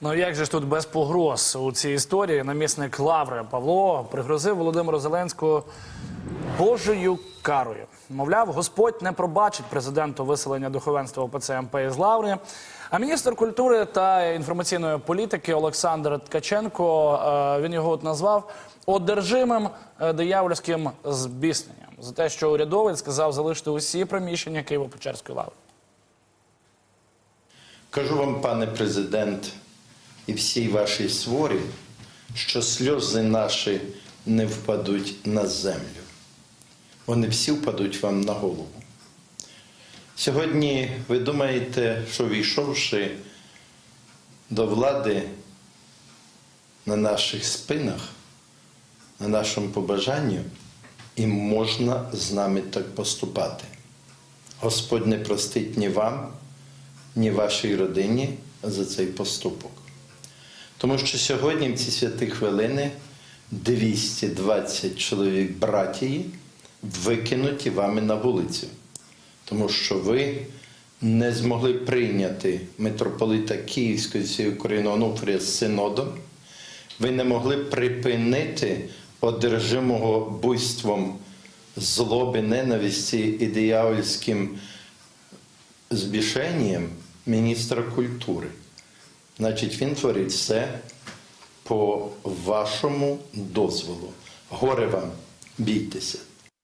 Ну як же ж тут без погроз у цій історії намісник Лаври Павло пригрозив Володимиру Зеленському Божою карою. Мовляв, Господь не пробачить президенту виселення духовенства ОПЦ МП із Лаври. А міністр культури та інформаційної політики Олександр Ткаченко е, він його от назвав одержимим е, диявольським збісненням за те, що урядовець сказав залишити усі приміщення Києво-Печерської лаври. Кажу вам, пане президент, і всій вашій сворі, що сльози наші не впадуть на землю. Вони всі впадуть вам на голову. Сьогодні ви думаєте, що війшовши до влади на наших спинах, на нашому побажанню, і можна з нами так поступати. Господь не простить ні вам, ні вашій родині за цей поступок. Тому що сьогодні, в ці святі хвилини, 220 чоловік братії викинуті вами на вулицю, тому що ви не змогли прийняти митрополита Київської всієї України Онуфрія з синодом, ви не могли припинити одержимого буйством злоби, ненависті і диявольським збішенням міністра культури. Значить, він творить все по вашому дозволу. Горе вам, бійтеся.